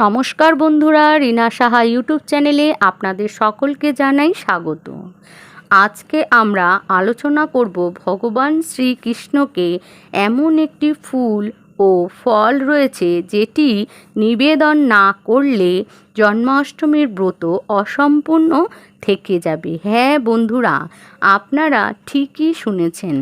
নমস্কার বন্ধুরা, রিনা সাহা ইউটিউব চ্যানেলে আপনাদের সকলকে জানাই স্বাগত। আজকে আমরা আলোচনা করব ভগবান শ্রীকৃষ্ণকে এমন একটি ফুল ও ফল রয়েছে যেটি নিবেদন না করলে জন্মাষ্টমীর ব্রত অসম্পূর্ণ থেকে যাবে। হ্যাঁ বন্ধুরা, আপনারা ঠিকই শুনেছেন,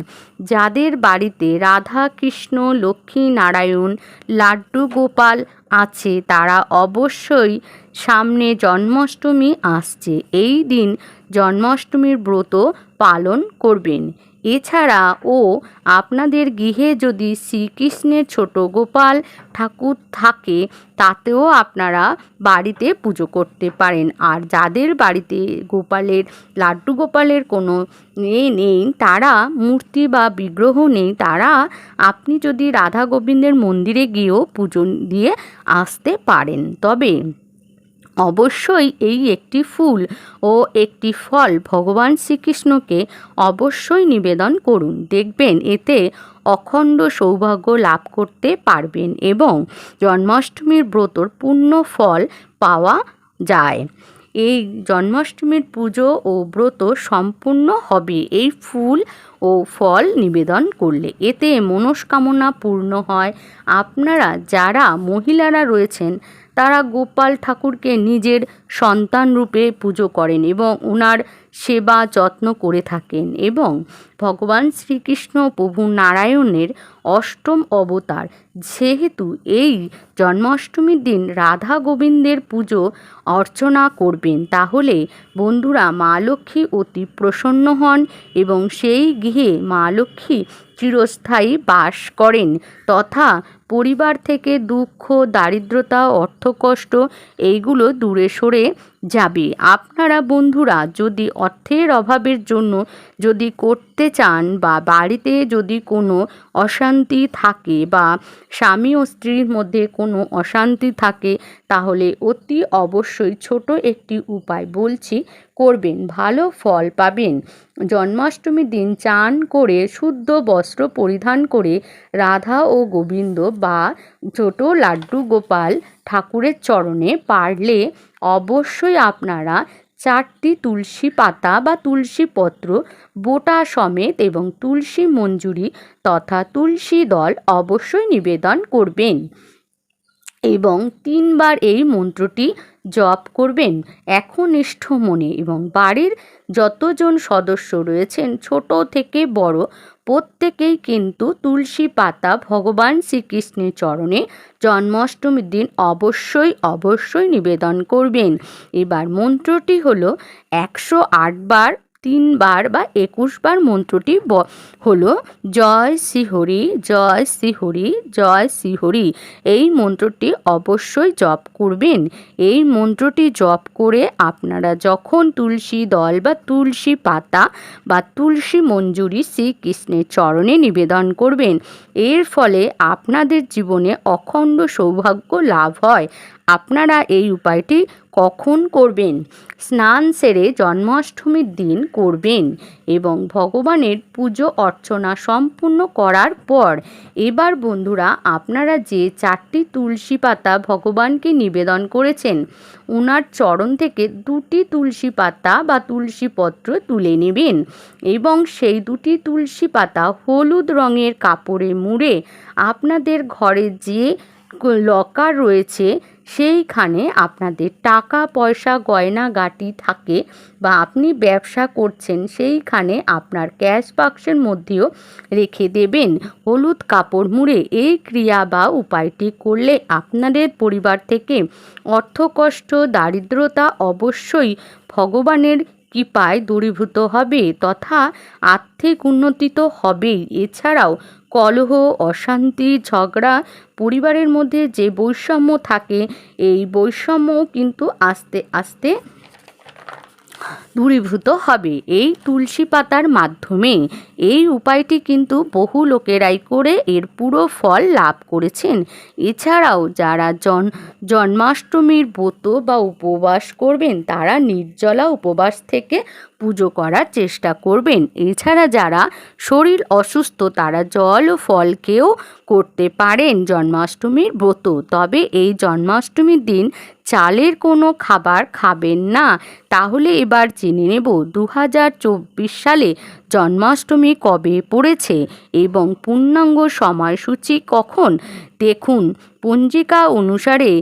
যাদের বাড়িতে রাধা কৃষ্ণ, লক্ষ্মী নারায়ণ, লাড্ডু গোপাল আছে, তারা অবশ্যই সামনে জন্মাষ্টমী আসছে। এই দিন জন্মাষ্টমীর ব্রত পালন করবেন। এছাড়া ও আপনাদের গৃহে যদি শ্রীকৃষ্ণের ছোট গোপাল ঠাকুর থাকে, তাতেও আপনারা বাড়িতে পুজো করতে পারেন। আর যাদের বাড়িতে গোপালের, লাড্ডু গোপালের কোনো এ নেই, তারা মূর্তি বা বিগ্রহ নেই, তারা আপনি যদি রাধা গোবিন্দের মন্দিরে গিয়েও পুজো দিয়ে আসতে পারেন। তবে অবশ্যই এই একটি ফুল ও একটি ফল ভগবান শ্রীকৃষ্ণকে অবশ্যই নিবেদন করুন। দেখবেন, এতে অখণ্ড সৌভাগ্য লাভ করতে পারবেন এবং জন্মাষ্টমীর ব্রতর পূর্ণ ফল পাওয়া যায়। এই জন্মাষ্টমীর পুজো ও ব্রত সম্পূর্ণ হবে এই ফুল ও ফল নিবেদন করলে। এতে মনস্কামনা পূর্ণ হয়। আপনারা যারা মহিলারা রয়েছেন তারা গোপাল ঠাকুরকে নিজের সন্তান রূপে পুজো করেন এবং ওনার সেবা যত্ন করে থাকেন এবং ভগবান শ্রীকৃষ্ণ প্রভু নারায়ণের অষ্টম অবতার। যেহেতু এই জন্মাষ্টমীর দিন রাধা গোবিন্দের পুজো অর্চনা করবেন, তাহলে বন্ধুরা মা লক্ষ্মী অতি প্রসন্ন হন এবং সেই গৃহে মা লক্ষ্মী চিরস্থায়ী বাস করেন। তথা পরিবার থেকে দুঃখ দারিদ্রতা অর্থকষ্ট এইগুলো দূরে সরে যাবে। আপনারা বন্ধুরা যদি অর্থের অভাবের জন্য যদি করতে চান বা বাড়িতে যদি কোনো অশান্তি থাকে বা স্বামী ও স্ত্রীর মধ্যে কোনো অশান্তি থাকে, তাহলে অতি অবশ্যই ছোট একটি উপায় বলছি, করবেন। ভালো ফল পাবেন। জন্মাষ্টমীর দিন চান করে শুদ্ধ বস্ত্র পরিধান করে রাধা ও গোবিন্দ বা ছোট লাড্ডু গোপাল ঠাকুরের চরণে পারলে অবশ্যই আপনারা চারটি তুলসী পাতা বা তুলসী পত্র, বোটা সমেত এবং তুলসী মঞ্জুরি তথা তুলসী দল অবশ্যই নিবেদন করবেন। এবং তিনবার এই মন্ত্রটি জপ করবেন একনিষ্ঠ মনে এবং বাড়ির যতজন সদস্য রয়েছেন, ছোট থেকে বড় প্রত্যেকেই কিন্তু তুলসী পাতা ভগবান শ্রীকৃষ্ণের চরণে জন্মাষ্টমীর দিন অবশ্যই অবশ্যই নিবেদন করবেন। এবার মন্ত্রটি হলো একশো আটবার তিনবার বা একুশবার মন্ত্রটি হলো, জয় শ্রীহরি জয় শ্রীহরি জয় শ্রীহরি এই মন্ত্রটি অবশ্যই জপ করবেন। এই মন্ত্রটি জপ করে আপনারা যখন তুলসী দল বা তুলসী পাতা বা তুলসী মঞ্জুরি শ্রীকৃষ্ণের চরণে নিবেদন করবেন, এর ফলে আপনাদের জীবনে অখণ্ড সৌভাগ্য লাভ হয়। আপনারা এই উপায়টি কখন করবেন? স্নান সেরে জন্মাষ্টমীর দিন করবেন এবং ভগবানের পুজো অর্চনা সম্পূর্ণ করার পর এবার বন্ধুরা আপনারা যে চারটি তুলসী পাতা ভগবানকে নিবেদন করেছেন ওনার চরণ থেকে দুটি তুলসী পাতা বা তুলসী পত্র তুলে নেবেন এবং সেই দুটি তুলসী পাতা হলুদ রঙের কাপড়ে মুড়ে আপনাদের ঘরে যে লকার রয়েছে, সেইখানে আপনাদের টাকা পয়সা গয়না গাটি থাকে বা আপনি ব্যবসা করছেন, সেইখানে আপনার ক্যাশ বাক্সের মধ্যেও রেখে দেবেন। হলুদ কাপড় মুড়ে এই ক্রিয়া বা উপায়টি করলে আপনাদের পরিবার থেকে অর্থকষ্ট দারিদ্রতা অবশ্যই ভগবানের কৃপায় দূরীভূত হবে তথা আর্থিক উন্নতি তো হবেই। এছাড়াও কলহ, অশান্তি, ঝগড়া পরিবারের মধ্যে যে বৈষম্য থাকে, এই বৈষম্য কিন্তু আস্তে আস্তে দূরীভূত হবে। এই তুলসী পাতার মাধ্যমে এই উপায়টি কিন্তু বহু লোকেরাই করে এর পুরো ফল লাভ করেছেন। এছাড়াও যারা জন, জন্মাষ্টমীর ব্রত বা উপবাস করবেন, তারা নির্জলা উপবাস থেকে পুজো করার চেষ্টা করবেন। এছাড়া যারা শরীর অসুস্থ, তারা জল ও ফলকেও করতে পারেন জন্মাষ্টমীর ব্রত। তবে এই জন্মাষ্টমীর দিন চালের কোনো খাবার খাবেন না। তাহলে এবার জেনে নেব দু হাজার চব্বিশ সালে জন্মাষ্টমী কবে পড়েছে এবং পূর্ণাঙ্গ সময়সূচি কখন। দেখুন পঞ্জিকা অনুসারে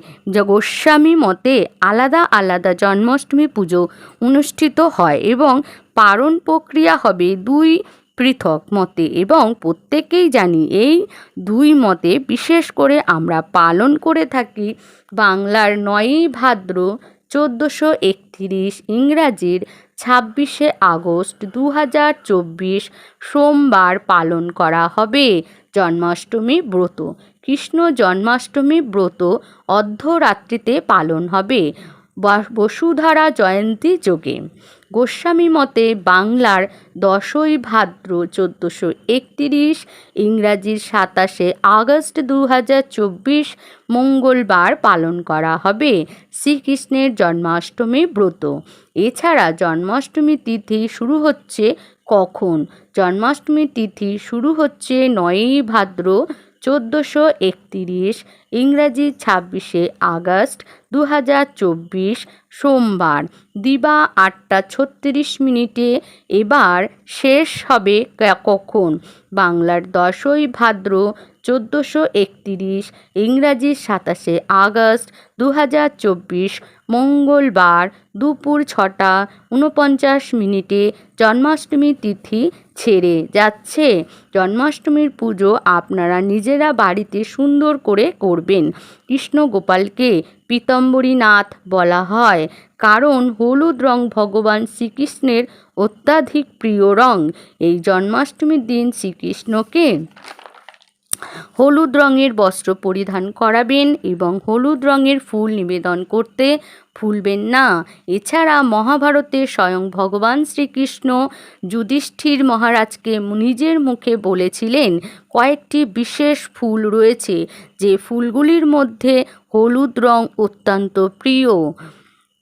গোস্বামী মতে আলাদা আলাদা জন্মাষ্টমী পুজো অনুষ্ঠিত হয় এবং পালন প্রক্রিয়া হবে দুই পৃথক মতে এবং প্রত্যেকেই জানি এই দুই মতে বিশেষ করে আমরা পালন করে থাকি বাংলার নয়ই ভাদ্র চোদ্দোশো একত্রিশ ইংরাজির ছাব্বিশে আগস্ট দু হাজার চব্বিশ সোমবার পালন করা হবে। জন্মাষ্টমী ব্রত। কৃষ্ণ জন্মাষ্টমী ব্রত অর্ধরাত্রিতে পালন হবে। বসুধারা জয়ন্তী যোগে। গোস্বামী মতে বাংলার দশই ভাদ্র চোদ্দোশো একত্রিশ, ইংরাজির সাতাশে আগস্ট দু চব্বিশ মঙ্গলবার পালন করা হবে। শ্রীকৃষ্ণের জন্মাষ্টমী ব্রত। এছাড়া জন্মাষ্টমী তিথি শুরু হচ্ছে কখন? জন্মাষ্টমী তিথি শুরু হচ্ছে নয়ই ভাদ্র চোদ্দোশো একতিরিশ ইংরাজি ছাব্বিশে আগস্ট দু হাজার চব্বিশ সোমবার। দিবা আটটা ছত্রিশ মিনিটে এবার শেষ হবে কখন? বাংলার দশই ভাদ্র চোদ্দোশো একতিরিশ, ইংরাজি সাতাশে আগস্ট দু হাজার চব্বিশ, মঙ্গলবার দুপুর ছটা উনপঞ্চাশ মিনিটে জন্মাষ্টমী তিথি ছেড়ে যাচ্ছে। জন্মাষ্টমীর পুজো আপনারা নিজেরা বাড়িতে সুন্দর করে করবেন। কৃষ্ণগোপালকে পীতম্বরীনাথ বলা হয়। কারণ হলুদ রং ভগবান শ্রীকৃষ্ণের অত্যাধিক প্রিয় রং। এই জন্মাষ্টমীর দিন শ্রীকৃষ্ণকে হলুদ রঙের বস্ত্র পরিধান করাবেন এবং হলুদ রঙের ফুল নিবেদন করতে ভুলবেন না। এছাড়া মহাভারতে স্বয়ং ভগবান শ্রীকৃষ্ণ যুধিষ্ঠির মহারাজকে নিজের মুখে বলেছিলেন, কয়েকটি বিশেষ ফুল রয়েছে, যে ফুলগুলির মধ্যে হলুদ রং অত্যন্ত প্রিয়।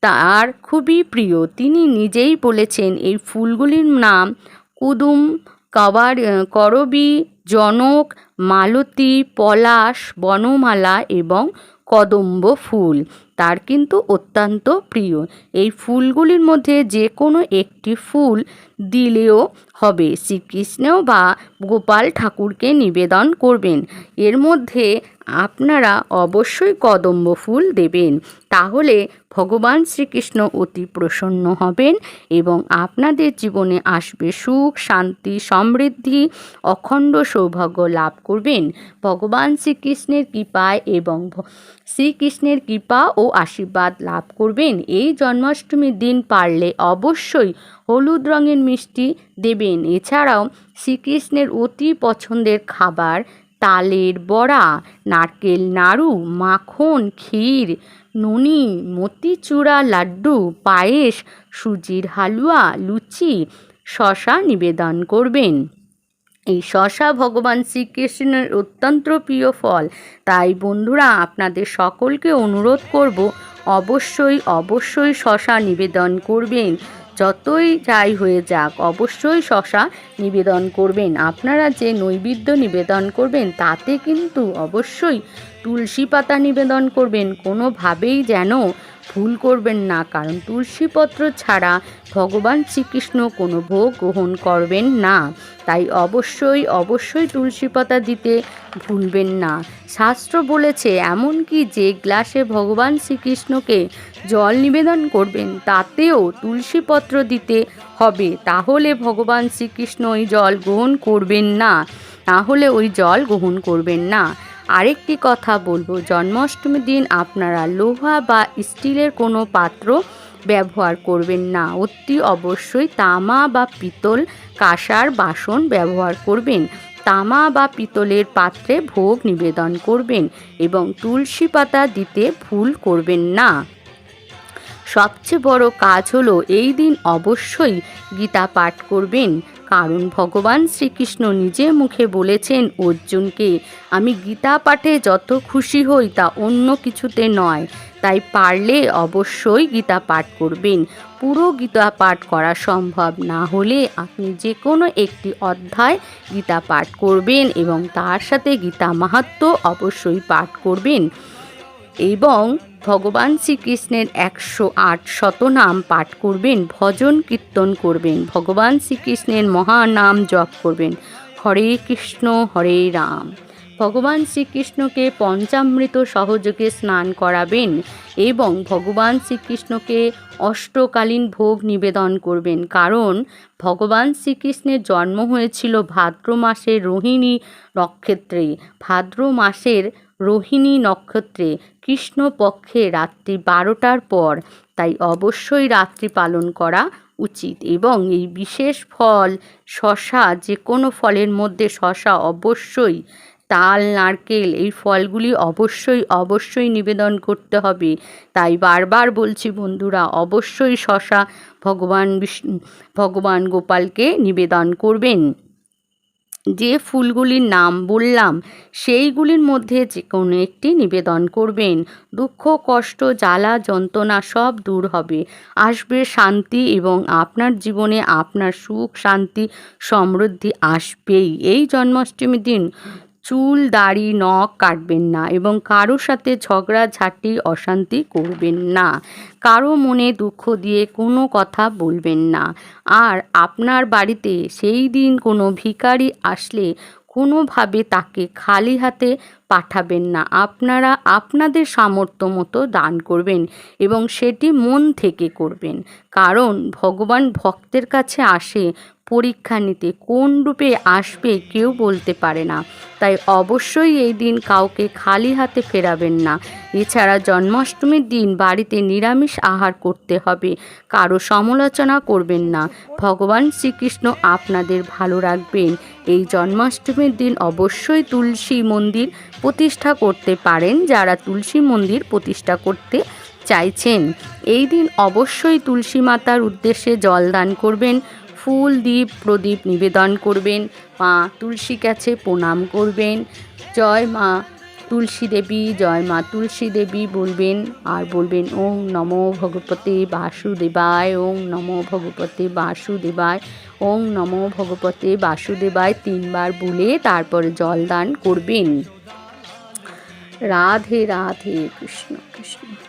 তার খুবই প্রিয়। তিনি নিজেই বলেছেন, এই ফুলগুলির নাম কুদুম, কাবার করবী জনক, মালতী, পলাশ, বনমালা এবং কদম্ব ফুল। তার কিন্তু অত্যন্ত প্রিয়। এই ফুলগুলির মধ্যে যে কোনো একটি ফুল দিলেও হবে। শ্রীকৃষ্ণ বা গোপাল ঠাকুরকে নিবেদন করবেন। এর মধ্যে আপনারা অবশ্যই কদম্ব ফুল দেবেন। তাহলে ভগবান শ্রীকৃষ্ণ অতি প্রসন্ন হবেন এবং আপনাদের জীবনে আসবে সুখ, শান্তি, সমৃদ্ধি, অখণ্ড সৌভাগ্য লাভ করবেন। ভগবান শ্রীকৃষ্ণের কৃপায় এবং শ্রীকৃষ্ণের কৃপা ও আশীর্বাদ লাভ করবেন। এই জন্মাষ্টমীর দিন পারলে অবশ্যই হলুদ রঙের মিষ্টি দেবেন। এছাড়াও শ্রীকৃষ্ণের অতি পছন্দের খাবার তালের বড়া, নারকেল নাড়ু, মাখন, ক্ষীর, ননি মতিচূড়া লাড্ডু, পায়েস, সুজির হালুয়া, লুচি, শশা নিবেদন করবেন। এই শশা ভগবান শ্রীকৃষ্ণের অত্যন্ত প্রিয় ফল। তাই বন্ধুরা, আপনাদের সকলকে অনুরোধ করব, অবশ্যই অবশ্যই শশা নিবেদন করবেন। যতই যাই হয়ে যাক, অবশ্যই শশা নিবেদন করবেন। আপনারা যে নৈবেদ্য নিবেদন করবেন, তাতে কিন্তু অবশ্যই তুলসী পাতা নিবেদন করবেন। কোনোভাবেই যেন ভুল করবেন না, কারণ তুলসীপত্র ছাড়া ভগবান শ্রীকৃষ্ণ কোনো ভোগ গ্রহণ করবেন না। তাই অবশ্যই অবশ্যই তুলসী পাতা দিতে ভুলবেন না। শাস্ত্র বলেছে, এমনকি যে গ্লাসে ভগবান শ্রীকৃষ্ণকে জল নিবেদন করবেন, তাতেও তুলসীপত্র দিতে হবে। তাহলে ভগবান শ্রীকৃষ্ণ ওই জল গ্রহণ করবেন না। তাহলে ওই জল গ্রহণ করবেন না। আরেকটি কথা বলব। জন্মাষ্টমীর দিন আপনারা লোহা বা স্টিলের কোনো পাত্র ব্যবহার করবেন না। অতি অবশ্যই তামা বা পিতল কাঁসার বাসন ব্যবহার করবেন। তামা বা পিতলের পাত্রে ভোগ নিবেদন করবেন এবং তুলসী পাতা দিতে ভুল করবেন না। সবচেয়ে বড় কাজ হলো এই দিন অবশ্যই গীতা পাঠ করবেন। কারণ ভগবান শ্রীকৃষ্ণ নিজে মুখে বলেছেন, অর্জুনকে, আমি গীতা পাঠে যত খুশি হই তা অন্য কিছুতে নয়। তাই পারলে অবশ্যই গীতা পাঠ করবেন। পুরো গীতা পাঠ করা সম্ভব না হলে আপনি যে কোনো একটি অধ্যায় গীতা পাঠ করবেন এবং তার সাথে গীতা মাহাত্ম অবশ্যই পাঠ করবেন। এবং ভগবান শ্রীকৃষ্ণের একশো আট শতনাম পাঠ করবেন, ভজন কীর্তন করবেন, ভগবান শ্রীকৃষ্ণের মহানাম জপ করবেন। হরে কৃষ্ণ, হরে রাম। ভগবান শ্রীকৃষ্ণকে পঞ্চামৃত সহযোগে স্নান করাবেন এবং ভগবান শ্রীকৃষ্ণকে অষ্টকালীন ভোগ নিবেদন করবেন। কারণ ভগবান শ্রীকৃষ্ণের জন্ম হয়েছিল ভাদ্র মাসের রোহিণী নক্ষত্রে। ভাদ্র মাসের রোহিণী নক্ষত্রে কৃষ্ণপক্ষে রাত্রি বারোটার পর, তাই অবশ্যই রাত্রি পালন করা উচিত এবং এই বিশেষ ফল, শশা যে কোনো ফলের মধ্যে শশা অবশ্যই, তাল, নারকেল এই ফলগুলি অবশ্যই অবশ্যই নিবেদন করতে হবে। তাই বারবার বলছি বন্ধুরা, অবশ্যই শশা ভগবান বিষ্ণু, ভগবান গোপালকে নিবেদন করবেন। যে ফুলগুলির নাম বললাম, সেইগুলির মধ্যে যে কোনো একটি নিবেদন করবেন। দুঃখ, কষ্ট, জ্বালা, যন্ত্রণা সব দূর হবে। আসবে শান্তি এবং আপনার জীবনে আপনার সুখ, শান্তি, সমৃদ্ধি আসবেই। এই জন্মাষ্টমীর দিন চুল, দাড়ি, নখ কাটবেন না এবং কারোর সাথে ঝগড়া, ঝাঁটি, অশান্তি করবেন না। কারও মনে দুঃখ দিয়ে কোনো কথা বলবেন না। আর আপনার বাড়িতে সেই দিন কোনো ভিখারি আসলে কোনোভাবে তাকে খালি হাতে পাঠাবেন না। আপনারা আপনাদের সামর্থ্য মতো দান করবেন এবং সেটি মন থেকে করবেন। কারণ ভগবান ভক্তের কাছে আসে পরীক্ষা নিতে। কোন রূপে আসবে কেউ বলতে পারে না। তাই অবশ্যই এই দিন কাউকে খালি হাতে ফেরাবেন না। এছাড়া জন্মাষ্টমীর দিন বাড়িতে নিরামিষ আহার করতে হবে। কারও সমালোচনা করবেন না। ভগবান শ্রীকৃষ্ণ আপনাদের ভালো রাখবেন। এই জন্মাষ্টমীর দিন অবশ্যই তুলসী মন্দির প্রতিষ্ঠা করতে পারেন যারা তুলসী মন্দির প্রতিষ্ঠা করতে চাইছেন। এই দিন অবশ্যই তুলসী মাতার উদ্দেশ্যে জলদান করবেন। ফুল দ্বীপ প্রদীপ নিবেদন করবেন। মা তুলসী কাছে প্রণাম করবেন। জয় মা তুলসী দেবী, জয় মা তুলসী দেবী বলবেন আর বলবেন ওং নমো ভগবতে বাসুদেবায় ওং নমো ভগবতে বাসুদেবায় ওং নমো ভগবতে বাসুদেবায় তিনবার বলে তারপরে জলদান করবেন। রাধে রাধে কৃষ্ণ কৃষ্ণ।